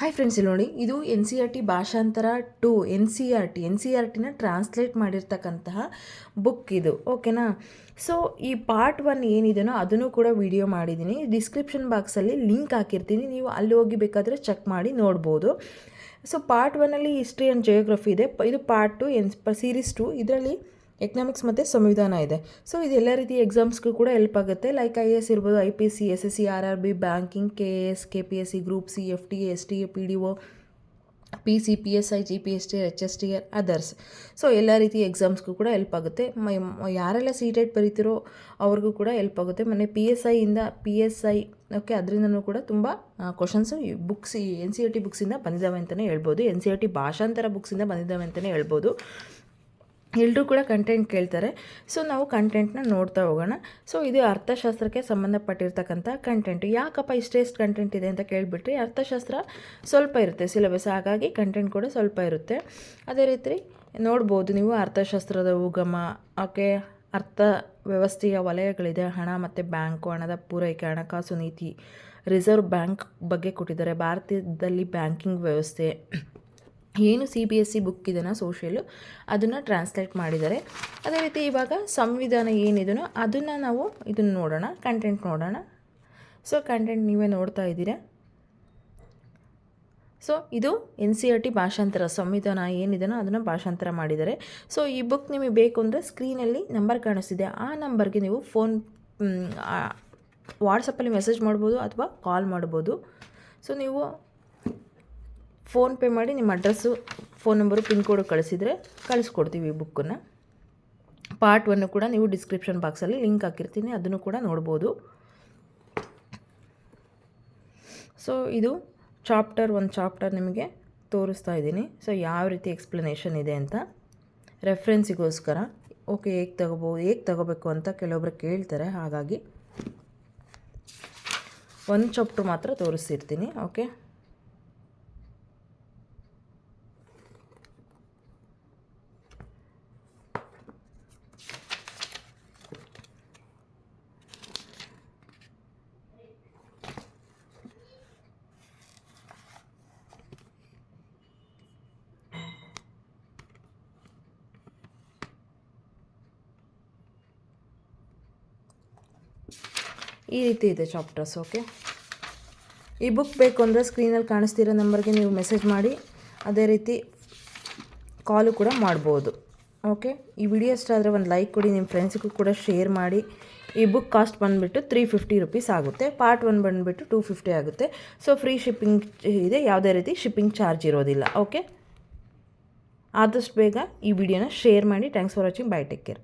Hi friends ಇಲ್ಲಿ ನೋಡಿ. ಇದು ಎನ್ ಸಿ ಆರ್ ಟಿ ಭಾಷಾಂತರ to N C R T N C R ಟಿನ translate ಮಾಡಿರ್ತಕ್ಕಂತಹ ಬುಕ್ ಇದು. ಓಕೆನಾ ಸೊ ಈ ಪಾರ್ಟ್ ಒನ್ ಏನಿದೆಯೋ ಅದನ್ನು ಕೂಡ ವಿಡಿಯೋ ಮಾಡಿದ್ದೀನಿ. ಡಿಸ್ಕ್ರಿಪ್ಷನ್ ಬಾಕ್ಸಲ್ಲಿ ಲಿಂಕ್ ಹಾಕಿರ್ತೀನಿ. ನೀವು ಅಲ್ಲಿ ಹೋಗಿ ಬೇಕಾದರೆ ಚೆಕ್ ಮಾಡಿ ನೋಡ್ಬೋದು. ಸೊ ಪಾರ್ಟ್ ಒನ್ನಲ್ಲಿ ಹಿಸ್ಟ್ರಿ ಆ್ಯಂಡ್ ಜಿಯೋಗ್ರಫಿ ಇದೆ. ಇದು part two N series two ಇದರಲ್ಲಿ ಎಕನಾಮಿಕ್ಸ್ ಮತ್ತು ಸಂವಿಧಾನ ಇದೆ. ಸೊ ಇದು ಎಲ್ಲ ರೀತಿಯ ಎಕ್ಸಾಮ್ಸ್ಗೂ ಕೂಡ ಹೆಲ್ಪ್ ಆಗುತ್ತೆ. ಲೈಕ್ ಐ ಎ ಎಸ್ ಇರ್ಬೋದು I P C S S C R R B banking K A S K P S C group C F T S T A P D O P C P S I G P S T H S T others so ಎಲ್ಲ ರೀತಿ ಎಕ್ಸಾಮ್ಸ್ಗೂ ಕೂಡ help ಆಗುತ್ತೆ. ಮೈ ಯಾರೆಲ್ಲ C TET ಬರೀತಿರೋ ಅವ್ರಿಗೂ ಕೂಡ help ಆಗುತ್ತೆ. ಮೊನ್ನೆ P S ಐಯಿಂದ ಪಿ ಎಸ್ ಐ ಓಕೆ ಅದರಿಂದನೂ ಕೂಡ ತುಂಬ questions books N C R T ಬುಕ್ಸಿಂದ ಬಂದಿದ್ದಾವೆ ಅಂತಲೇ ಹೇಳ್ಬೋದು. ಎನ್ ಸಿ ಆರ್ ಟಿ ಭಾಷಾಂತರ ಬುಕ್ಸಿಂದ ಬಂದಿದ್ದಾವೆ ಅಂತಲೇ ಹೇಳ್ಬೋದು. ಎಲ್ಲರೂ ಕೂಡ ಕಂಟೆಂಟ್ ಕೇಳ್ತಾರೆ. ಸೊ ನಾವು ಕಂಟೆಂಟ್ನ ನೋಡ್ತಾ ಹೋಗೋಣ. ಸೊ ಇದು ಅರ್ಥಶಾಸ್ತ್ರಕ್ಕೆ ಸಂಬಂಧಪಟ್ಟಿರ್ತಕ್ಕಂಥ ಕಂಟೆಂಟ್ ಯಾಕಪ್ಪ ಇಷ್ಟೆಷ್ಟು ಕಂಟೆಂಟ್ ಇದೆ ಅಂತ ಕೇಳಿಬಿಟ್ರಿ, ಅರ್ಥಶಾಸ್ತ್ರ ಸ್ವಲ್ಪ ಇರುತ್ತೆ ಸಿಲೆಬಸ್ ಹಾಗಾಗಿ ಕಂಟೆಂಟ್ ಕೂಡ ಸ್ವಲ್ಪ ಇರುತ್ತೆ. ಅದೇ ರೀತಿ ನೋಡ್ಬೋದು ನೀವು ಅರ್ಥಶಾಸ್ತ್ರದ ಉಗಮ, ಓಕೆ, ಅರ್ಥ ವ್ಯವಸ್ಥೆಯ ವಲಯಗಳಿದೆ. ಹಣ ಮತ್ತು ಬ್ಯಾಂಕು, ಹಣದ ಪೂರೈಕೆ, ಹಣಕಾಸು ನೀತಿ, ರಿಸರ್ವ್ ಬ್ಯಾಂಕ್ ಬಗ್ಗೆ ಕೊಟ್ಟಿದ್ದಾರೆ. ಭಾರತದಲ್ಲಿ ಬ್ಯಾಂಕಿಂಗ್ ವ್ಯವಸ್ಥೆ ಏನು C B S C book ಇದೆಯೋ ಸೋಷಿಯಲು ಅದನ್ನು ಟ್ರಾನ್ಸ್ಲೇಟ್ ಮಾಡಿದ್ದಾರೆ. ಅದೇ ರೀತಿ ಇವಾಗ ಸಂವಿಧಾನ ಏನಿದೆಯೋ ಅದನ್ನು ನಾವು ಇದನ್ನು ನೋಡೋಣ ಕಂಟೆಂಟ್ ನೋಡೋಣ. ಸೊ ಕಂಟೆಂಟ್ ನೀವೇ ನೋಡ್ತಾ ಇದ್ದೀರಾ? ಸೊ ಇದು ಎನ್ ಸಿ ಆರ್ ಟಿ ಭಾಷಾಂತರ, ಸಂವಿಧಾನ ಏನಿದೆನೋ ಅದನ್ನು ಭಾಷಾಂತರ ಮಾಡಿದ್ದಾರೆ. ಸೊ ಈ ಬುಕ್ ನಿಮಗೆ ಬೇಕು ಅಂದರೆ ಸ್ಕ್ರೀನಲ್ಲಿ ನಂಬರ್ ಕಾಣಿಸ್ತಿದೆ. ಆ ನಂಬರ್ಗೆ ನೀವು ಫೋನ್ ವಾಟ್ಸಪ್ಪಲ್ಲಿ ಮೆಸೇಜ್ ಮಾಡ್ಬೋದು ಅಥವಾ ಕಾಲ್ ಮಾಡ್ಬೋದು. ಸೊ ನೀವು ಫೋನ್ಪೇ ಮಾಡಿ ನಿಮ್ಮ address phone number pin code ಕಳಿಸಿದರೆ ಕಳಿಸ್ಕೊಡ್ತೀವಿ ಈ ಬುಕ್ಕನ್ನು ಪಾರ್ಟ್ ಒನ್ನು ಕೂಡ ನೀವು ಡಿಸ್ಕ್ರಿಪ್ಷನ್ ಬಾಕ್ಸಲ್ಲಿ ಲಿಂಕ್ ಹಾಕಿರ್ತೀನಿ, ಅದನ್ನು ಕೂಡ ನೋಡ್ಬೋದು. ಸೊ ಇದು ಚಾಪ್ಟರ್ ಒಂದು ಚಾಪ್ಟರ್ ನಿಮಗೆ ತೋರಿಸ್ತಾ ಇದ್ದೀನಿ. ಸೊ ಯಾವ ರೀತಿ ಎಕ್ಸ್ಪ್ಲನೇಷನ್ ಇದೆ ಅಂತ. ರೆಫ್ರೆನ್ಸಿಗೋಸ್ಕರ ಓಕೆ ಹೇಗೆ ತಗೋಬೋದು ಹೇಗೆ ತಗೋಬೇಕು ಅಂತ ಕೆಲವೊಬ್ಬರು ಕೇಳ್ತಾರೆ, ಹಾಗಾಗಿ. ಒಂದು ಚಾಪ್ಟರ್ ಮಾತ್ರ ತೋರಿಸ್ತಿರ್ತೀನಿ ಓಕೆ ಈ ರೀತಿ ಇದೆ ಚಾಪ್ಟರ್ಸ್ ಓಕೆ ಈ ಬುಕ್ ಬೇಕು ಅಂದರೆ ಸ್ಕ್ರೀನಲ್ಲಿ ಕಾಣಿಸ್ತಿರೋ ನಂಬರ್ಗೆ ನೀವು ಮೆಸೇಜ್ ಮಾಡಿ. ಅದೇ ರೀತಿ ಕಾಲು ಕೂಡ ಮಾಡ್ಬೋದು ಓಕೆ ಈ ವಿಡಿಯೋ ಇಷ್ಟ ಒಂದು ಲೈಕ್ ಕೊಡಿ ನಿಮ್ಮ ಫ್ರೆಂಡ್ಸಿಗೂ ಕೂಡ ಶೇರ್ ಮಾಡಿ. ಈ ಬುಕ್ ಕಾಸ್ಟ್ ಬಂದುಬಿಟ್ಟು ತ್ರೀ ಫಿಫ್ಟಿ ರುಪೀಸ್ ಆಗುತ್ತೆ. ಪಾರ್ಟ್ ಒನ್ ಬಂದುಬಿಟ್ಟು ಟೂ ಫಿಫ್ಟಿ ಆಗುತ್ತೆ. ಸೊ ಫ್ರೀ ಶಿಪ್ಪಿಂಗ್ ಇದೆ, ಯಾವುದೇ ರೀತಿ ಶಿಪ್ಪಿಂಗ್ ಚಾರ್ಜ್ ಇರೋದಿಲ್ಲ ಓಕೆ ಆದಷ್ಟು ಬೇಗ ಈ ವಿಡಿಯೋನ ಶೇರ್ ಮಾಡಿ. Thanks for watching bye take care